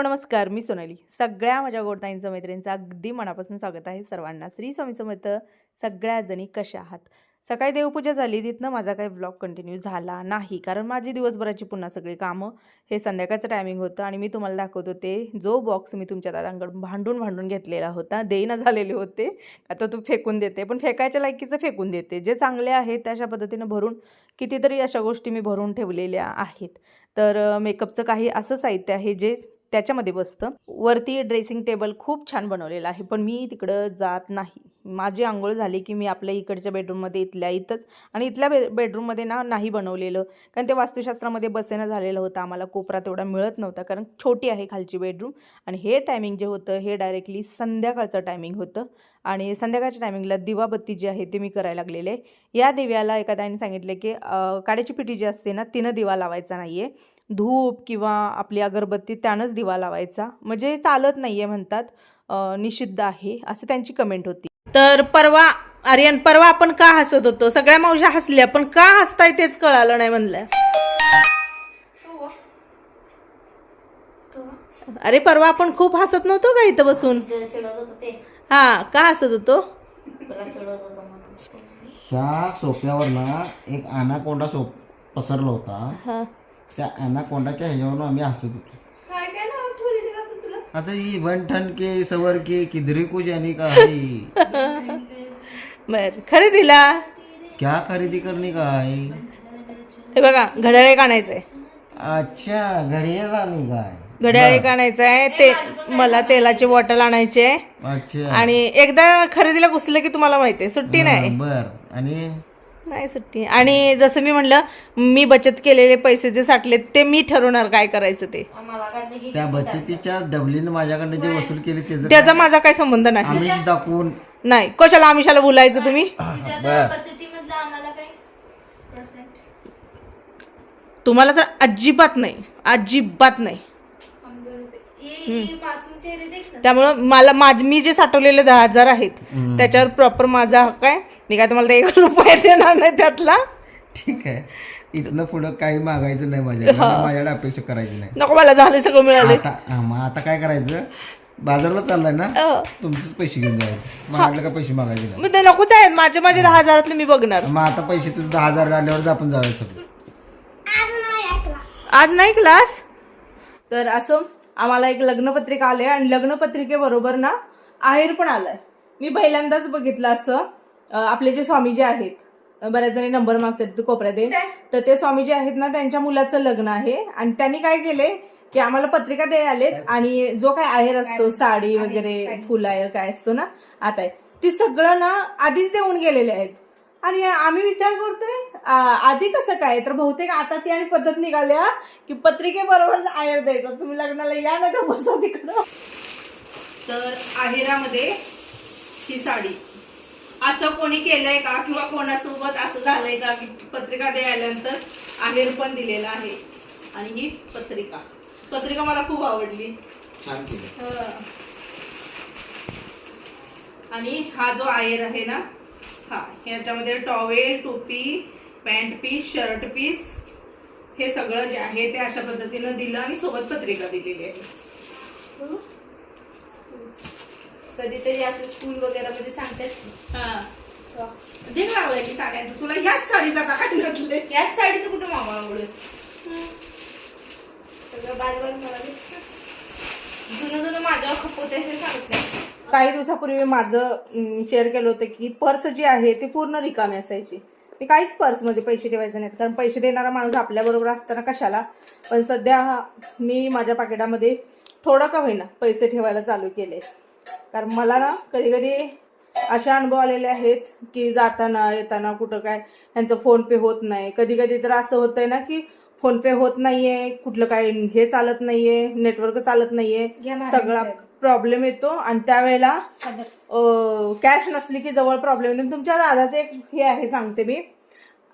Hello नमस्कार. मी सोनाली. सगळ्या माझ्या गोडताईंचं मैत्रिणींचं अगदी मनापासून स्वागत आहे. सर्वांना श्री स्वामी समर्थ. सगळ्या जणी कशा आहात? सकाळी देवपूजा झाली. तिथनं माझा काही ब्लॉग कंटिन्यू झाला नाही. कारण माझी दिवसभराची पुन्हा सगळी कामं हे संध्याकाळचं टायमिंग होतं आणि मी तुम्हाला दाखवत होते जो बॉक्स मी तुमच्या दादांकडून भांडून भांडून घेतलेला होता. देईना झालेले होते. आता तो फेकून देते. पण फेकायच्या लायकीचं फेकून देते. जे चांगले आहेत अशा पद्धतीनं भरून कितीतरी अशा गोष्टी मी भरून ठेवलेल्या आहेत. तर मेकअपचं काही असं साहित्य आहे जे त्याच्यामध्ये बसतं. वरती ड्रेसिंग टेबल खूप छान बनवलेलं आहे पण मी तिकडं जात नाही. माझी आंघोळ झाली की मी आपल्या इकडच्या बेडरूममध्ये इथल्या इथंच आणि इथल्या बे बेडरूममध्ये ना नाही बनवलेलं. कारण ते वास्तुशास्त्रामध्ये बसेनं झालेलं होतं आम्हाला कोपरा तेवढा मिळत नव्हता. कारण छोटी आहे खालची बेडरूम आणि हे टायमिंग जे होतं हे डायरेक्टली संध्याकाळचं टायमिंग होतं. आणि संध्याकाळच्या टायमिंगला दिवाबत्ती जी आहे ते मी करायला लागलेले. या दिव्याला एखाद्याने सांगितले की काड्याची पिठी जी असते ना तिनं दिवा लावायचा नाही आहे धूप किंवा आपली अगरबत्ती त्यानंच दिवा लावायचा. म्हणजे चालत नाही आहे म्हणतात निषिद्ध आहे असं त्यांची कमेंट होती. तर परवा आर्यन परवा आपण का हसत होतो? सगळ्या मावशा हसल्या पण का हसताय तेच कळालं नाही म्हणलं अरे परवा आपण खूप हसत नव्हतो का इथं बसून? हा का हसत होतो? सोफ्यावर ना एक अनाकोंडा सोप पसरला होता. हा. त्या अनाकोंडाच्या ह्याच्यावरून आम्ही हसत होतो आता ही बनठन के सवर के किधरी को जाने का है बर खरेदीला? क्या खरेदी करने का है? हे बघा घड्याळ एक आणायचंय अच्छा घडियाला नाही काय घड्याळ एक आणायचं आहे ते मला तेलाची बॉटल आणायची आहे. अच्छा. आणि एकदा खरेदीला घुसलं की तुम्हाला माहिती आहे सुट्टी नाही. बर. आणि? नाही सुट्टी. आणि जसं मी म्हणलं मी बचत केलेले पैसे जे साठलेत ते मी ठरवणार काय करायचं ते. त्या बचतीच्या डबलीनं माझ्याकडनं जे वसूल केले त्याचं त्याचा माझा काही संबंध नाही. आमिष दाखवून. नाही. कशाला आमिषाला बोलायचं तुम्ही? बर. बचतीमधलं आम्हाला काही पर्सेंट तुम्हाला तर अजिबात नाही. अजिबात नाही मासूम चेहरे देख ना त्यामुळं मला माझ मी जे साठवलेले दहा हजार आहेत त्याच्यावर प्रॉपर माझा हक्क आहे. मी काय तुम्हाला ते एक रुपया देणार नाही त्यातला. ठीक आहे. इथनं पुढं काही मागायचं नाही माझ्या माझ्याकडे अपेक्षा करायची नाही. नको मला झाले सगळं मिळाले. आता हा, मग आता काय करायचं? बाजारला चाललाय ना? अं, तुमचेच पैसे घेऊन जायचं. माझ्याकडे का पैसे मागायचे नाही. मग ते नकोच आहे माझे माझे दहा हजारातले मी बघणार. मग आता पैसे तुझं दहा हजार आल्यावरच आपण जाऊया सगळं. आज नाही क्लास तर असं आम्हाला एक लग्नपत्रिका आली आणि लग्नपत्रिकेबरोबर ना आहेर पण आलाय. मी पहिल्यांदाच बघितलं असं. आपले जे स्वामीजी आहेत बऱ्याच जणी नंबर मागतात कोपऱ्यात. तर ते स्वामीजी आहेत ना त्यांच्या मुलाचं लग्न आहे. आणि त्यांनी काय केले की आम्हाला पत्रिका द्याय आलेत. आणि जो काय आहेर असतो साडी वगैरे फुल आहेर काय असतो ना आता ती सगळं ना आधीच देऊन गेलेले आहेत. आणि आम्ही विचार करतोय आधी कसं काय? तर बहुतेक आता ती आणि पद्धत निघाल्या की पत्रिकेबरोबर आहेर द्यायचा. तुम्ही लग्नाला या ना तर बसा तिकडं. तर आहेरामध्ये ही साडी. असं कोणी केलंय का? किंवा कोणासोबत असं झालंय का की पत्रिका द्यायल्यानंतर आहेर पण दिलेला आहे? आणि ही पत्रिका. पत्रिका मला खूप आवडली. छान केलं. हं. आणि हा जो आयर आहे ना हा ह्याच्यामध्ये टॉवेल टोपी पॅन्ट पीस शर्ट पीस हे सगळं जे आहे ते अशा पद्धतीनं दिलं आणि सोबत पत्रिका दिलेली आहे. कधीतरी असं स्कूल वगैरे मध्ये सांगतात हा. ठीक लागलाय की साड्यांचं तुला ह्याच साडीचा का काय घातले याच साडीचं कुठं मामा आवडत सगळं बाज मला. जुनं जुनं माझ्यावर खपवते हे नाही काही दिवसापूर्वी माझं शेअर केलं होतं की पर्स जी आहे ती पूर्ण रिकामी असायची. मी काहीच पर्समध्ये पैसे ठेवायचे नाहीत. कारण पैसे देणारा माणूस आपल्याबरोबर असताना कशाला? पण सध्या मी माझ्या पाकिटामध्ये थोडं का होईना पैसे ठेवायला चालू केले. कारण मला ना कधी कधी असे अनुभव आलेले आहेत की जाताना येताना कुठं काय ह्यांचं फोनपे होत नाही. कधी कधी तर असं होतं आहे ना की फोनपे होत नाहीये कुठलं काय हे चालत नाहीये नेटवर्क चालत नाहीये सगळा. प्रॉब्लेम येतो. आणि त्यावेळेला कॅश नसली की जवळ प्रॉब्लेम येतो. तुमच्या दादाचं एक हे आहे सांगते मी.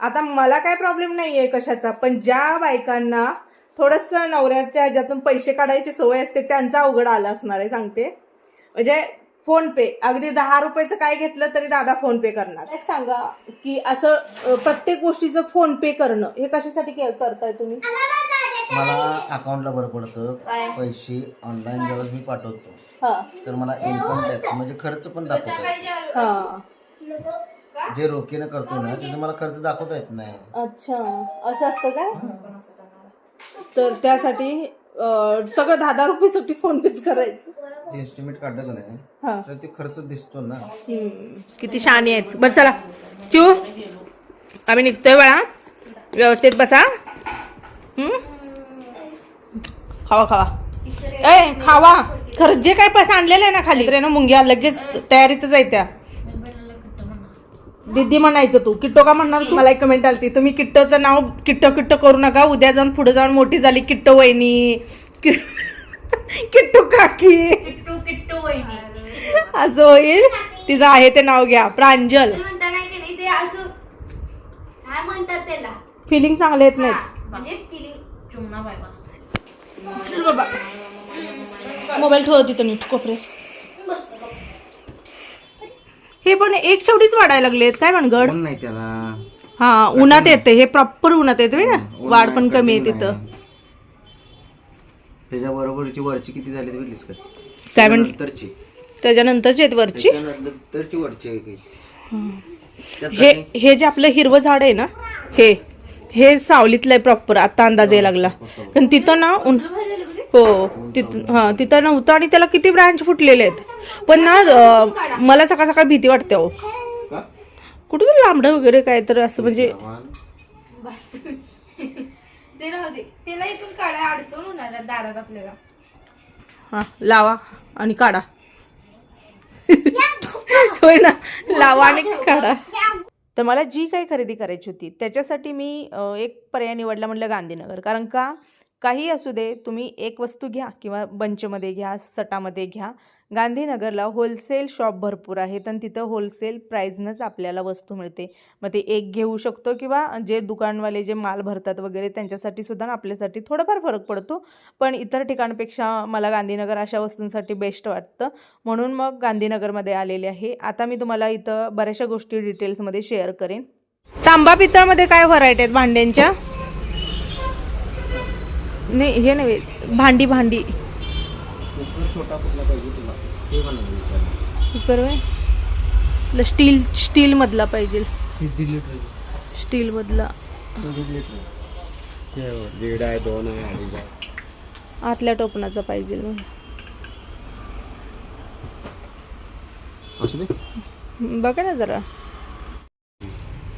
आता मला काय प्रॉब्लेम नाही आहे कशाचा पण ज्या बायकांना थोडंसं नवऱ्याच्या ह्याच्यातून पैसे काढायची सवय असते त्यांचा अवघड आला असणार आहे सांगते. म्हणजे फोन पे. अगदी दहा रुपयाचं काय घेतलं तरी दादा फोन पे करणार. एक सांगा की असं प्रत्येक गोष्टीचं फोन पे करणं हे कशासाठी के- करताय तुम्ही? मला अकाउंटला बरं पडतं? पैसे ऑनलाईन ज्यावेळेस मी पाठवतो हा. तर मला इन्कम टॅक्स म्हणजे खर्च पण दाखवता येत. हा. जे रोखीनं करतो ना त्याचे मला खर्च दाखवता येत नाही. अच्छा. असं असतं काय? तर त्यासाठी अं, सगळं दहा दहा रुपयासाठी फोन पेच करायचं. जे एस्टिमेट काढलं का नाही हा. तर ते खर्च दिसतो ना. किती शहाणी आहेत. बरं चला. चू. आम्ही निघतोय बाळा. व्यवस्थित बसा. हम्म? खावा खावा. ए खावा. खरं जे काय पैसे आणलेले आहे ना खाली तर ना मुंग्या लगेच तयारीतच आहे त्या. दिदी म्हणायचं तू. किट्टो का म्हणणार तू? मला एक कमेंट आलती. तुम्ही किट्टोचं नाव किट्टो किट्टो करू नका. उद्या जाऊन पुढे जाऊन मोठी झाली किट्टो वहिनी. किट्टू काकी. किट्टू किट्टू वहिनी. असं होईल. तिचं आहे ते नाव घ्या. प्रांजल. ते म्हणता नाही की नाही ते असं काय म्हणतात त्याला? फिलिंग चांगले येत नाहीत. बाबा. मोबाईल ठेव तिथं नीट कोपऱ्यात. हे पण एक शेवटीच वाढायला लागलेत. काय म्हणगड कोण नाही त्याला. हा उन्हात येते. हे प्रॉपर उन्हात येते ना वाढ पण कमी आहे तिथं. त्याच्या बरोबरची वरची किती झाली ते बघितलीस का? काय म्हण नंतरची त्याच्यानंतरची आहेत वरची? त्याच्यानंतरची वरची आहे काही. त्यात हे हे जे आपलं हिरवं झाड आहे ना हे हे सावलीतलं आहे प्रॉपर आता अंदाज यायला लागला. पण तिथं ना उन हो तिथं हा तिथं नव्हतं आणि त्याला किती ब्रांच फुटलेले आहेत. पण ना अं, मला सकाळ सकाळ भीती वाटते का? कुठं तर लांबडं वगैरे काय तर असं म्हणजे ते राहू दे. त्याला इथून काढाय अडचण होणार आहे दारात आपल्याला. हा लावा आणि काढा. होय ना लावा आणि काढा. तर मला जी काही खरेदी करायची होती त्याच्यासाठी मी अ, एक पर्याय निवडला म्हटलं गांधीनगर. कारण का? काही असू दे तुम्ही एक वस्तू घ्या किंवा बंचमध्ये घ्या सटामध्ये घ्या. गांधीनगरला होलसेल शॉप भरपूर आहेत आणि तिथं होलसेल प्राईजनंच आपल्याला वस्तू मिळते. मग ते एक घेऊ शकतो किंवा जे दुकानवाले जे माल भरतात वगैरे त्यांच्यासाठी सुद्धा आपल्यासाठी थोडाफार फरक पडतो. पण इतर ठिकाणपेक्षा मला गांधीनगर अशा वस्तूंसाठी बेस्ट वाटतं. म्हणून मग गांधीनगरमध्ये आलेले आहे. आता मी तुम्हाला इथं बऱ्याचशा गोष्टी डिटेल्समध्ये शेअर करेन. तांबा पितळमध्ये काय व्हरायटी आहेत भांड्यांच्या? नाही हे नव्हे भांडी भांडी. कुकर? आपलं स्टील स्टीलमधला पाहिजे. किती लिटर स्टीलमधला. दीड आहे दोन आहे अडीच आहे. आतल्या टोपणाचा पाहिजे बघा ना जरा.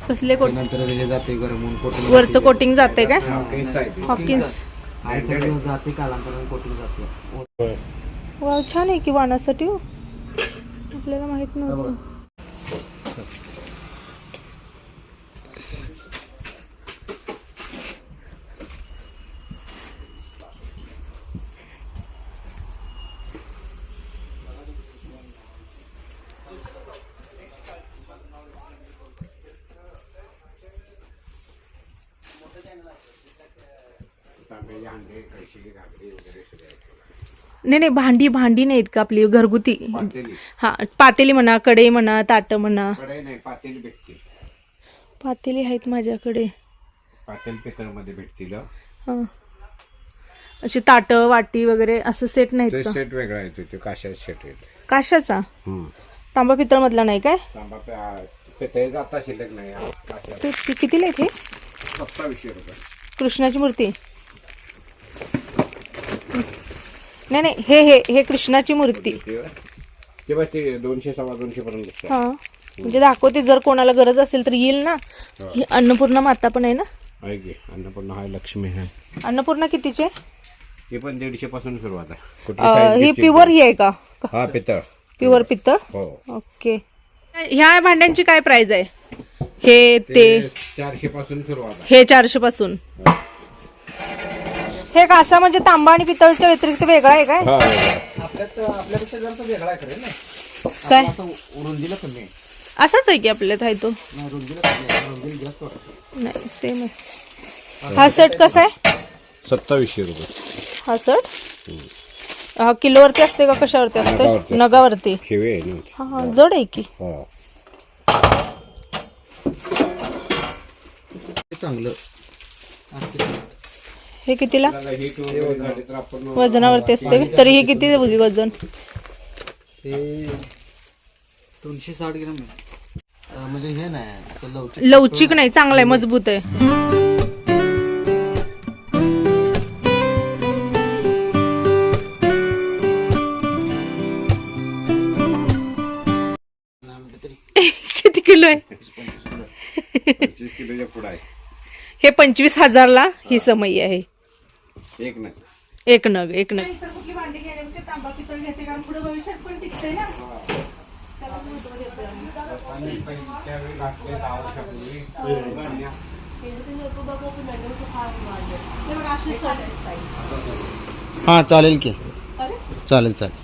कसले कोट नंतर त्याचे जाते गरम कोटिंग वरचं कोटिंग जाते काय? काहीच हॉकिन्स जाते कालांतराने कोटिंग जाते? वा छान आहे की वाणासाठी हो. आपल्याला माहीत नव्हतं तांबे हांडे कळशी घागरी वगैरे सगळे आहेत. नाही नाही भांडी भांडी नाहीत का आपली घरगुती. पातेली. हा पातेली म्हणा कढई म्हणा ताटं म्हणा. कढई नाही पातेली भेटतील. पातेली आहेत माझ्याकडे. पातेल पेतळमध्ये भेटतील हं. हा. अशी ताटं वाटी वगैरे असं सेट नाहीत ते का? सेट वेगळा येतो ते काशाचा सेट येतो काशाचा. तांबा पितळ मधला नाही काय? तांबा पे- पेतळी जाता शिल्लक नाही हा. काशा ते ते कितीला आहेत हे? सत्तावीसशे रुपये. कृष्णाची मूर्ती. नाही नाही हे हे हे कृष्णाची मूर्ती. ते बघ. ते बस ते दोनशे सव्वा दोनशे पर्यंत बसतात. हा. म्हणजे दाखवते जर कोणाला गरज असेल तर येईल ना. ही. अन्नपूर्णा माता पण आहे ना? आहे की अन्नपूर्णा हाय लक्ष्मी आहे अन्नपूर्णा कितीचे? हे पण दीडशे पासून सुरुवात आहे. कुठली अं, size ही घ्यायची? प्युअर ही आहे का? हा पितळ. प्युअर पित्तळ हो. ओके. ह्या भांड्यांची काय प्राइस आहे? हे ते ते. चारशे पासून सुरुवात आहे. हे चारशे पासून. हे कासा म्हणजे तांबा आणि पितळच्या व्यतिरिक्त वेगळा आहे काय? हा. आपल्यात आपल्यापेक्षा जरासा वेगळा आहे खरं ना काय? असं रुंदीला कमी आहे. असाच आहे की आपल्यात आहे तो. नाही रुंदीला कमी आहे. रुंदीला जास्त वाटतं. नाही सेम आहे. हा सेट कसा आहे? सत्तावीसशे रुपये. हा सेट हा किलोवरती असते का कशावरती असते? नगावरती. नगावरती. ठेवे आहे ना हा हा जड आहे की. हो. ते चांगलं. हे कितीला? ही वजनावरती असते तरी हे किती वजन? हे दोनशे साठ ग्राम म्हणजे हे नाही लवचिक. लवचिक नाही चांगलं आहे मजबूत आहे. किती किलो आहे. हे पंचवीस हजारला ही समई आहे. एक नाही एक नग एक नग. हां. चालेल की. चालेल चालेल.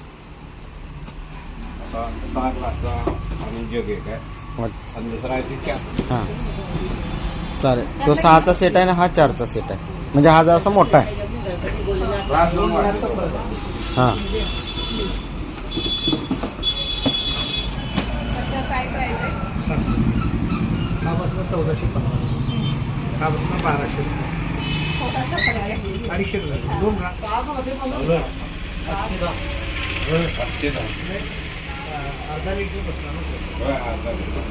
सहा ग्लासचा आणि जग एक आहे. वाट- आणि दुसरा आहे ते चार हां. चालेल. तो सहाचा सेट आहे ना हा चारचा सेट आहे. म्हणजे हा जरा असा मोठा आहे. हां. हा बसला चौदाशे पन्नास हा बसला बाराशे अडीचशे रुपये दोन पाचशे दहा. अर्धा लिटर बसला ना होय, अर्धा लिटर.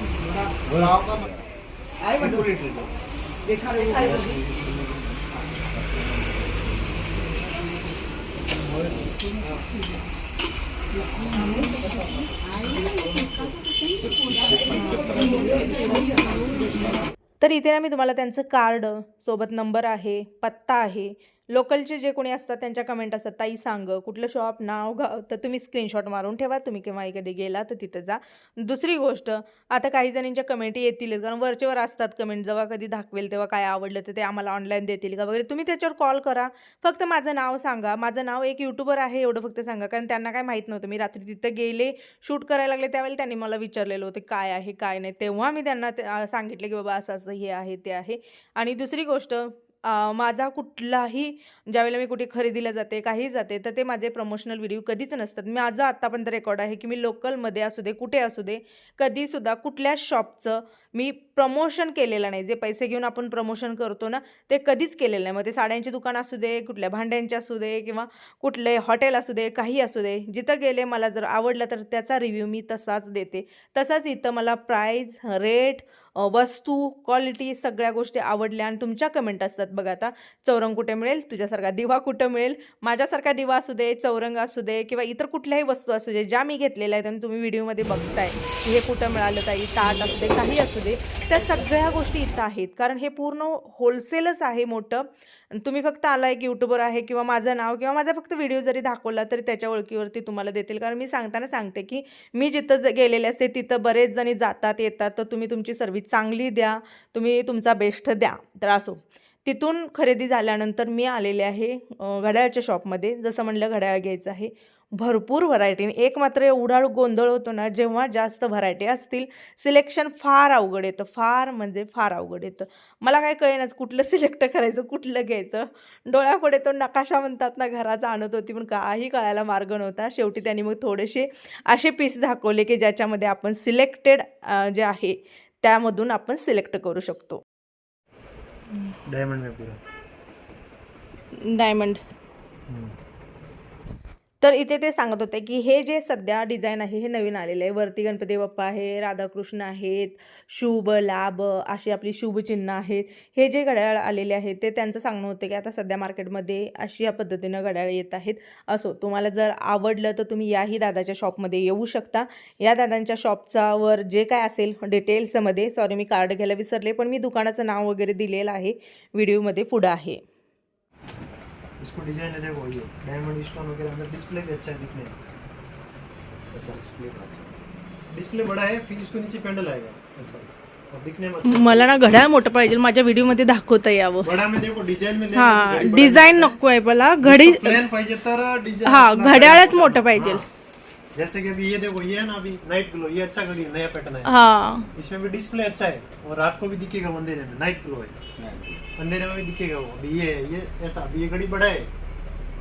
तर इथे ना मी तुम्हाला त्यांचं कार्ड सोबत नंबर आहे पत्ता आहे लोकलचे जे कोणी असतात त्यांच्या कमेंट असतात ताई सांग कुठलं शॉप नाव गाव तर तुम्ही स्क्रीनशॉट मारून ठेवा तुम्ही केव्हाही कधी गेला तर तिथं जा. दुसरी गोष्ट आता काही जणींच्या कमेंट येतील कारण वरचेवर असतात कमेंट जेव्हा कधी दाखवेल तेव्हा काय आवडलं तर ते आम्हाला ऑनलाईन देतील का वगैरे तुम्ही त्याच्यावर कॉल करा. फक्त माझं नाव सांगा. माझं नाव एक यूट्यूबर आहे एवढं फक्त सांगा कारण त्यांना काय माहीत नव्हतं. मी रात्री तिथं गेले शूट करायला लागले त्यावेळी त्यांनी मला विचारलेलं होतं काय आहे काय नाही? तेव्हा मी त्यांना ते- सांगितलं की बाबा असं असं हे आहे ते आहे. आणि दुसरी गोष्ट माझा कुठलाही ज्यावेळेला मी कुठे खरेदीला जाते काही जाते तर ते माझे प्रमोशनल व्हिडिओ कधीच नसतात. माझं आत्तापर्यंत रेकॉर्ड आहे की मी लोकलमध्ये असू दे कुठे असू दे कधीसुद्धा कुठल्याच शॉपचं मी प्रमोशन केलेलं नाही. जे पैसे घेऊन आपण प्रमोशन करतो ना ते कधीच केलेलं नाही. मग ते साड्यांची दुकान असू दे कुठल्या भांड्यांचे असू दे किंवा कुठले हॉटेल असू दे काही असू दे जिथं गेले मला जर आवडलं तर त्याचा रिव्ह्यू मी तसाच देते. तसाच इथं मला प्राईज रेट वस्तू क्वालिटी सगळ्या गोष्टी आवडल्या आणि तुमच्या कमेंट असतात. बघा आता चौरंग कुठे मिळेल? तुझ्यासारखा दिवा कुठं मिळेल? माझ्यासारखा दिवा असू दे चौरंग असू दे किंवा इतर कुठल्याही वस्तू असू दे ज्या मी घेतलेल्या आहेत आणि तुम्ही व्हिडिओमध्ये बघताय हे कुठं मिळालं ताई? ताट असू दे काही असू दे. त्या सगळ्या गोष्टी इथं आहेत. कारण हे पूर्ण होलसेलच आहे मोठं. तुम्ही फक्त आला एक यूट्यूबर आहे किंवा माझं नाव किंवा माझा फक्त व्हिडिओ जरी दाखवला तरी त्याच्या ओळखीवरती तुम्हाला देतील. कारण मी सांगताना सांगते की मी जिथं ज गेलेले असते तिथं बरेच जणी जातात येतात. तर तुम्ही तुमची सर्व्हिस चांगली द्या. तुम्ही तुमचा बेस्ट द्या. तर असो. तिथून खरेदी झाल्यानंतर मी आलेले आहे घड्याळच्या शॉपमध्ये जसं म्हणलं घड्याळ घ्यायचं आहे. भरपूर व्हरायटी एक मात्र एवढा गोंधळ होतो ना जेव्हा जास्त व्हरायटी असतील सिलेक्शन फार अवघड येतं. फार म्हणजे फार अवघड येतं. मला काय कळेनाच कुठलं सिलेक्ट करायचं कुठलं घ्यायचं. डोळ्यापुढे तो नकाशा म्हणतात ना घराचा आणत होती पण काही कळायला मार्ग नव्हता. शेवटी त्यांनी मग थोडेसे असे पीस दाखवले की ज्याच्यामध्ये आपण सिलेक्टेड जे आहे त्यामधून आपण सिलेक्ट करू शकतो. डायमंड डायमंड तर इथे ते सांगत होते की हे जे सध्या डिझाईन आहे हे नवीन आलेलं आहे. वरती गणपती बाप्पा आहे राधाकृष्ण आहेत शुभ लाभ अशी आपली शुभचिन्ह आहेत. हे जे घड्याळ आलेले आहेत ते त्यांचं सांगणं होतं की आता सध्या मार्केटमध्ये अशी या पद्धतीनं घड्याळ येत आहेत. असो तुम्हाला जर आवडलं तर तुम्ही याही दादाच्या शॉपमध्ये येऊ शकता. या दादांच्या शॉपचा वर जे काय असेल डिटेल्समध्ये सॉरी मी कार्ड घ्यायला विसरले पण मी दुकानाचं नाव वगैरे दिलेलं आहे. व्हिडिओमध्ये पुढं आहे. इसको डिजाइन है देखो ये डायमंड स्टोन वगैरह अंदर डिस्प्ले भी अच्छा है दिखने में। ऐसा। डिस्प्ले डिस्प्ले बड़ा है फिर इसको नीचे पेंडल आएगा। ऐसा। और दिखने में अच्छा मला ना घड्याळ मोठं पाहिजे माझ्या व्हिडिओमध्ये दाखवता यावं. बड़ा हा डिझाइन नको आहे मला. घडी पाहिजे तर डिजाइन हा घड्याळच मोठं पाहिजे. जैसे कि अभी ये देखो ये है ना अभी नाइट ग्लो ये अच्छा घड़ी है नया पैटर्न है हा। इसमें भी डिस्प्ले अच्छा है और रात को भी दिखेगा अंधेरे में नाइट ग्लो है। अंधेरे में भी दिखेगा वो। अभी ये ये ऐसा अभी ये घड़ी बड़ा है।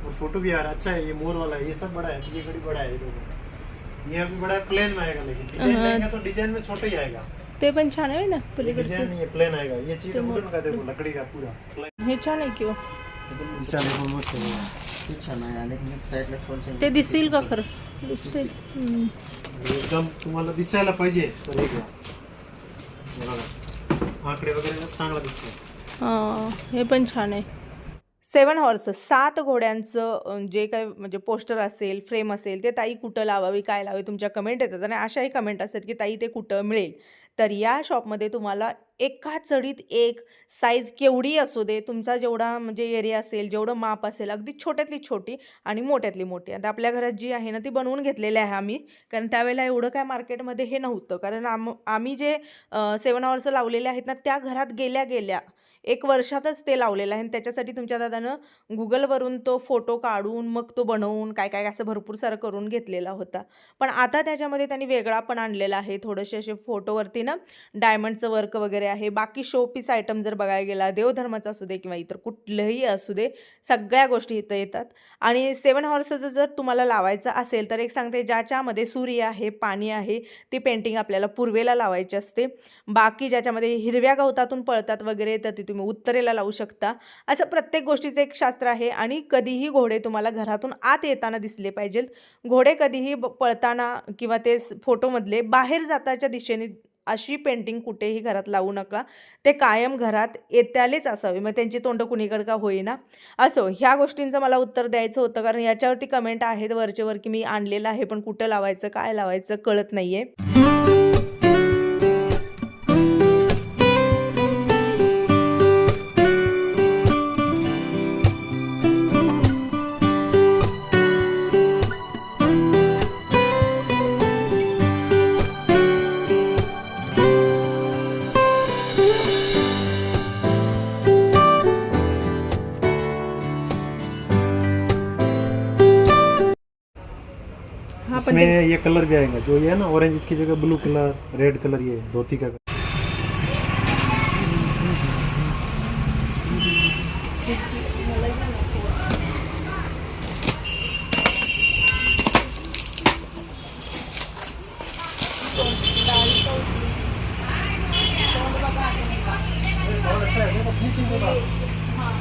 और फ़ोटो भी आ रहा है अच्छा है ये मोर वाला है ये सब बड़ा है ये घड़ी बड़ा है ये देखो। ये अभी बड़ा है प्लेन में आएगा लेकिन डिज़ाइन लेंगे तो डिज़ाइन में छोटा ही आएगा। ते पण छान आहे ना डिज़ाइन पलीकडचं नहीं है प्लेन आएगा। ये चीज़ वुडन का देखो लकड़ी का पूरा। हे छान आहे किंवा दिसायला पण मस्त आहे. ते छान आहे आणि मी साईडला ठेवून ते दिसेल का खरं? दिसते एकदम तुम्हाला दिसायला पाहिजे तर हे घ्या. हे बघा. आकडे वगैरे चांगला दिसतो हां हे पण छान आहे. सेवन हॉर्स सात घोड्यांचं जे काय म्हणजे पोस्टर असेल फ्रेम असेल ते ताई कुठं लावावी काय लावावी तुमच्या कमेंट येतात. आणि अशाही कमेंट असतात की ताई ते कुठं मिळेल. तर या शॉपमध्ये तुम्हाला एका चढीत एक साईज केवढी असू दे तुमचा जेवढा म्हणजे एरिया असेल जेवढं माप असेल अगदी छोट्यातली छोटी आणि मोठ्यातली मोठी. आता आपल्या घरात जी आहे ना ती बनवून घेतलेली आहे आम्ही. कारण त्यावेळेला एवढं काय मार्केटमध्ये हे नव्हतं. कारण आम आम्ही जे सेवन आवर्स लावलेले आहेत ना त्या घरात गेल्या गेल्या एक वर्षातच ते लावलेलं आहे. आणि त्याच्यासाठी तुमच्या दादानं गुगलवरून तो फोटो काढून मग तो बनवून काय काय असं भरपूर सारं करून घेतलेला होता. पण आता त्याच्यामध्ये त्यांनी वेगळा पण आणलेला आहे. थोडेसे असे फोटोवरती ना डायमंडचं वर्क वगैरे आहे. बाकी शो पीस आयटम जर बघायला गेला देवधर्माचा असू दे किंवा इतर कुठलंही असू दे सगळ्या गोष्टी इथं येतात. आणि सेवन हॉर्सचं जर तुम्हाला लावायचं असेल तर एक सांगते ज्याच्यामध्ये सूर्य आहे पाणी आहे ती पेंटिंग आपल्याला पूर्वेला लावायची असते. बाकी ज्याच्यामध्ये हिरव्या गवतातून पळतात वगैरे तर तिथून तुम्ही उत्तरेला लावू शकता. असं प्रत्येक गोष्टीचं एक शास्त्र आहे आणि कधीही घोडे तुम्हाला घरातून आत येताना दिसले पाहिजेत घोडे कधीही ब- पळताना किंवा ते फोटोमधले बाहेर जाताच्या दिशेने अशी पेंटिंग कुठेही घरात लावू नका. ते कायम घरात येत्यालेच असावे. मग त्यांची तोंड कुणीकडे का होईना? असो ह्या गोष्टींचं मला उत्तर द्यायचं होतं कारण याच्यावरती कमेंट आहेत वरचेवर की मी आणलेलं आहे पण कुठं लावायचं काय लावायचं कळत नाही आहे कलर भी आएगा। जो ये है ना ऑरेंज इसकी जगह ब्लू कलर रेड कलर ये धोती का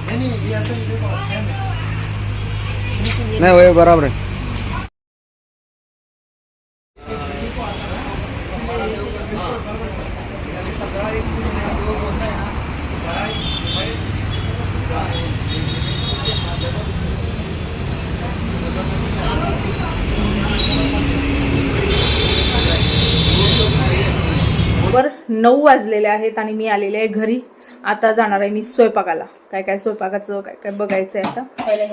नहीं ये ऐसे ही। नऊ वाजलेले आहेत आणि मी आलेले आहे घरी. आता जाणार आहे मी स्वयंपाकाला. काय काय स्वयंपाकाचं काय काय बघायचं आहे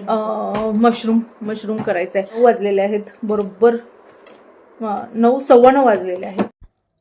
आता मशरूम मशरूम करायचं आहे नऊ वाजलेले आहेत बरोबर. नऊ सव्वा नऊ वाजलेले आहेत.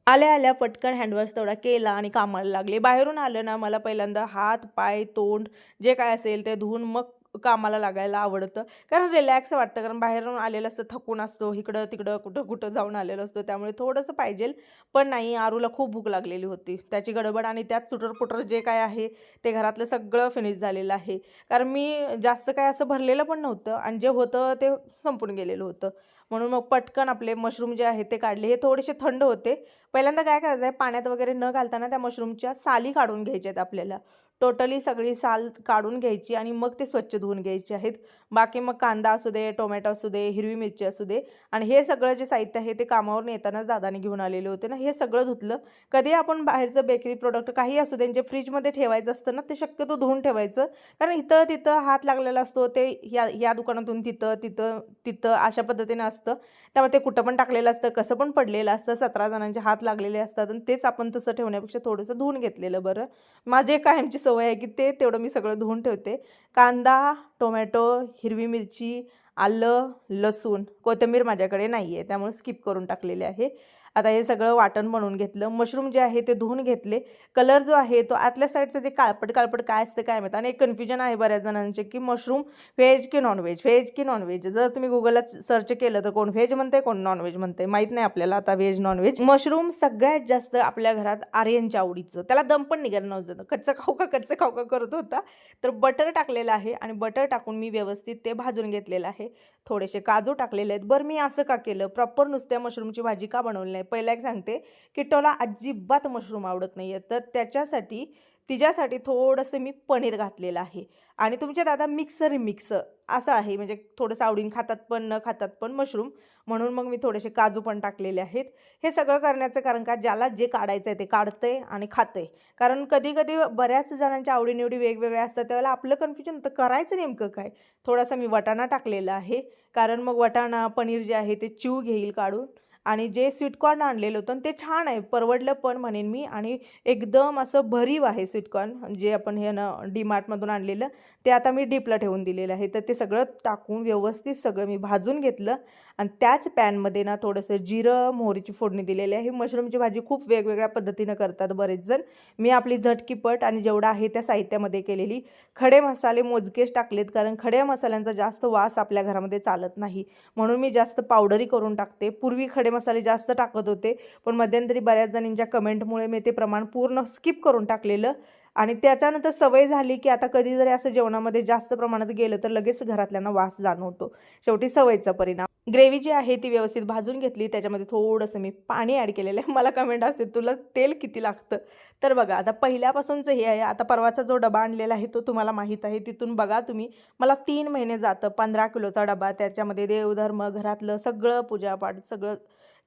आल्या आल्या पटकन हँडवॉश तेवढा केला आणि कामाला लागले. बाहेरून आलं ना मला पहिल्यांदा हात पाय तोंड जे काय असेल ते धुवून मग कामाला लागायला आवडतं. कारण रिलॅक्स वाटतं. कारण बाहेरून आलेलं असतं थकून असतो इकडं तिकडं कुठं कुठं जाऊन आलेलं असतो. त्यामुळे थोडंसं पाहिजे. पण नाही आरूला खूप भूक लागलेली होती. त्याची गडबड आणि त्यात चुटरपुटर जे काय आहे ते घरातलं सगळं फिनिश झालेलं आहे. कारण मी जास्त काय असं भरलेलं पण नव्हतं आणि जे होतं ते संपून गेलेलं होतं. म्हणून मग पटकन आपले मशरूम जे आहेत ते काढले. हे थोडेसे थंड होते. पहिल्यांदा काय करायचं आहे पाण्यात वगैरे न घालताना त्या मशरूमच्या साली काढून घ्यायच्या आहेत आपल्याला. टोटली सगळी साल काढून घ्यायची आणि मग ते स्वच्छ धुवून घ्यायचे आहेत. बाकी मग कांदा असू दे टोमॅटो असू दे हिरवी मिरची असू दे आणि हे सगळं जे साहित्य आहे ते कामावरून येतानाच दादाने घेऊन आलेले होते ना हे सगळं धुतलं. कधी आपण बाहेरचं बेकरी प्रोडक्ट काही असू दे जे फ्रीजमध्ये ठेवायचं असतं ना ते शक्यतो धुवून ठेवायचं. कारण इथं तिथं हात लागलेला असतो ते या या दुकानातून तिथं तिथं तिथं अशा पद्धतीने असतं. त्यामुळे ते कुठं पण टाकलेलं असतं कसं पण पडलेलं असतं सतरा जणांचे हात लागलेले असतात आणि तेच आपण तसं ठेवण्यापेक्षा थोडंसं धुवून घेतलेलं बरं. माझे कायमची सवय आहे की ते तेवढं मी सगळं धुवून ठेवते. कांदा टोमॅटो हिरवी मिरची आलं लसूण कोथिंबीर माझ्याकडे नाही आहे त्यामुळे स्किप करून टाकलेले आहे. आता हे सगळं वाटण बनवून घेतलं. मशरूम जे आहे ते धुवून घेतले. कलर जो आहे तो आतल्या साईडचं जे काळपट काळपट काय असतं काय माहिती. आणि एक कन्फ्युजन आहे बऱ्याच जणांचे की मशरूम व्हेज की नॉनव्हेज व्हेज की नॉनव्हेज जर तुम्ही गुगलला सर्च केलं तर कोण व्हेज म्हणते कोण नॉनव्हेज म्हणते माहीत नाही आपल्याला आता व्हेज नॉनव्हेज मशरूम सगळ्यात जास्त आपल्या घरात आर्यनच्या आवडीचं. त्याला दम पण निघालं नव्हतं. कच्चं खाऊ का कच्चं खाऊ का करत होता. तर बटर टाकलेलं आहे आणि बटर टाकून मी व्यवस्थित ते भाजून घेतलेलं आहे. थोडेसे काजू टाकलेले आहेत. बरं मी असं का केलं? प्रॉपर नुसत्या मशरूमची भाजी का बनवली नाही? पहिला एक सांगते किट्टोला अजिबात मशरूम आवडत नाही आहे तर त्याच्यासाठी तिच्यासाठी थोडंसं मी पनीर घातलेलं आहे. आणि तुमच्या दादा मिक्सर मिक्स असं आहे म्हणजे थोडंसं आवडीन खातात पण न खातात पण मशरूम. म्हणून मग मी थोडेसे काजू पण टाकलेले आहेत. हे सगळं करण्याचं कारण का ज्याला जे काढायचं आहे ते काढतंय आणि खातंय. कारण कधी कधी बऱ्याच जणांच्या आवडीनिवडी वेगवेगळ्या असतात त्यावेळेला आपलं कन्फ्युजन होतं करायचं नेमकं काय? थोडासा मी वटाणा टाकलेला आहे. कारण मग वटाणा पनीर जे आहे ते चिव घेईल काढून. आणि जे स्वीटकॉर्न आणलेलं होतं ते छान आहे. परवडलं पण म्हणेन मी. आणि एकदम असं भरीव आहे स्वीटकॉर्न जे आपण हे ना डीमार्टमधून आणलेलं ते आता मी डीपला ठेवून दिलेलं आहे. तर ते सगळं टाकून व्यवस्थित सगळं मी भाजून घेतलं. आणि त्याच पॅनमध्ये ना थोडंसं जिरं मोहरीची फोडणी दिलेली आहे. मशरूमची भाजी खूप वेगवेगळ्या पद्धतीनं करतात बरेच जण मी आपली झटकीपट आणि जेवढं आहे त्या साहित्यामध्ये केलेली. खडे मसाले मोजकेच टाकलेत कारण खड्या मसाल्यांचा जास्त वास आपल्या घरामध्ये चालत नाही. म्हणून मी जास्त पावडरी करून टाकते. पूर्वी खडे मसाले जास्त टाकत होते पण मध्यंतरी बऱ्याच जणींच्या कमेंटमुळे मी ते प्रमाण पूर्ण स्किप करून टाकलेलं. आणि त्याच्यानंतर सवय झाली की आता कधी जरी असं जेवणामध्ये जास्त प्रमाणात गेलं तर लगेच घरातल्यांना वास जाणवतो. शेवटी सवयीचा परिणाम. ग्रेव्ही जी आहे ती व्यवस्थित भाजून घेतली. त्याच्यामध्ये थोडंसं मी पाणी ॲड केलेलं आहे. मला कमेंट असते तुला तेल किती लागतं? तर बघा आता पहिल्यापासूनचं हे आहे. आता परवाचा जो डबा आणलेला आहे तो तुम्हाला माहीत आहे. तिथून बघा तुम्ही मला तीन महिने जातं. पंधरा किलोचा डबा त्याच्यामध्ये देवधर्म घरातलं सगळं पूजापाठ सगळं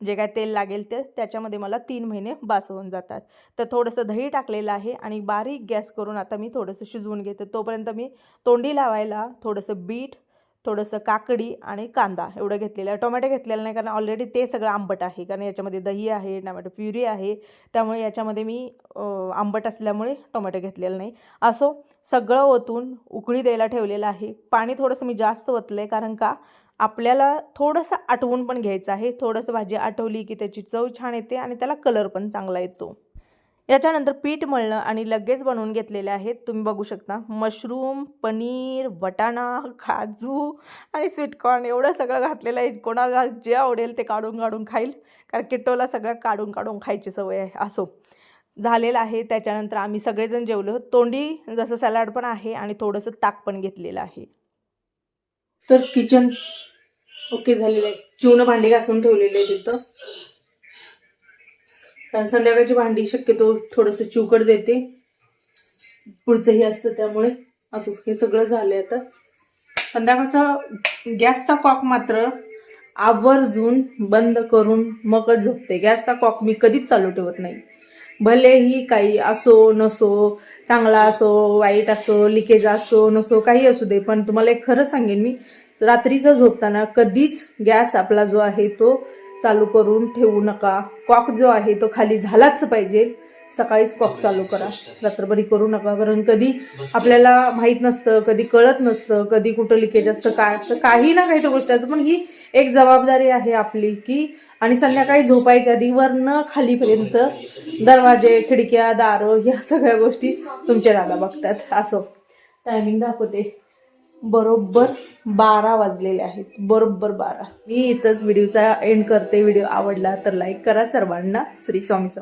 जे काय तेल लागेल ते त्याच्यामध्ये मला तीन महिने बास होऊन जातात. तर थोडंसं दही टाकलेलं आहे आणि बारीक गॅस करून आता मी थोडंसं शिजवून घेते. तोपर्यंत मी तोंडी लावायला थोडंसं बीट थोडंसं काकडी आणि कांदा एवढं घेतलेलं आहे. टोमॅटो घेतलेलं नाही कारण ऑलरेडी ते सगळं आंबट आहे. कारण याच्यामध्ये दही आहे टोमॅटो प्युरी आहे. त्यामुळे याच्यामध्ये मी आंबट असल्यामुळे टोमॅटो घेतलेलं नाही. असो सगळं ओतून उकळी द्यायला ठेवलेलं आहे. पाणी थोडंसं मी जास्त ओतलं आहे कारण का आपल्याला थोडंसं आटवून पण घ्यायचं आहे. थोडंसं भाजी आटवली की त्याची चव छान येते आणि त्याला कलर पण चांगला येतो. याच्यानंतर पीठ मळणं आणि लगेच बनवून घेतलेले आहेत. तुम्ही बघू शकता. मशरूम पनीर वटाणा काजू आणि स्वीटकॉर्न एवढं सगळं घातलेलं आहे. कोणाला जे आवडेल ते काढून काढून खाईल. कारण किट्टोला सगळं काढून काढून खायची सवय आहे. असो. झालेलं आहे. त्याच्यानंतर आम्ही सगळेजण जेवलो. तोंडी जसं सॅलड पण आहे आणि थोडंसं ताक पण घेतलेलं आहे. तर किचन ओके झालेलं आहे. चिवणं भांडी घासून ठेवलेले आहे तिथं कारण संध्याकाळची भांडी शक्यतो थोडंसं चिवकट देते. पुढचंही असतं त्यामुळे. असो हे सगळं झालंय आता. संध्याकाळचा गॅसचा कॉक मात्र आवर्जून बंद करून मगच झोपते. गॅसचा कॉक मी कधीच चालू ठेवत नाही. भलेही काही असो नसो चांगला असो वाईट असो लिकेज असो नसो काही असू दे पण तुम्हाला एक खरं सांगेन मी. रात्रीचं झोपताना कधीच गॅस आपला जो आहे तो चालू करून ठेवू नका. कॉक जो आहे तो खाली झालाच पाहिजे. सकाळीच कॉक चालू करा. रात्रभरी करू नका. कारण कधी आपल्याला माहीत नसतं कधी कळत नसतं कधी कुठं लिकेज असतं काय असतं काही ना काही तर गोष्ट असतं. पण ही एक जबाबदारी आहे आपली की आणि संध्याकाळी झोपायच्या आधी वरनं खालीपर्यंत दरवाजे खिडक्या दारं ह्या सगळ्या गोष्टी तुमच्या दादा बघतात. असो. टायमिंग दाखवते. बरोबर बारा वाजलेले आहेत. बरोबर बारा. मी इथंच व्हिडिओचा एंड करते. व्हिडिओ आवडला तर लाईक करा सर्वांना. श्री स्वामी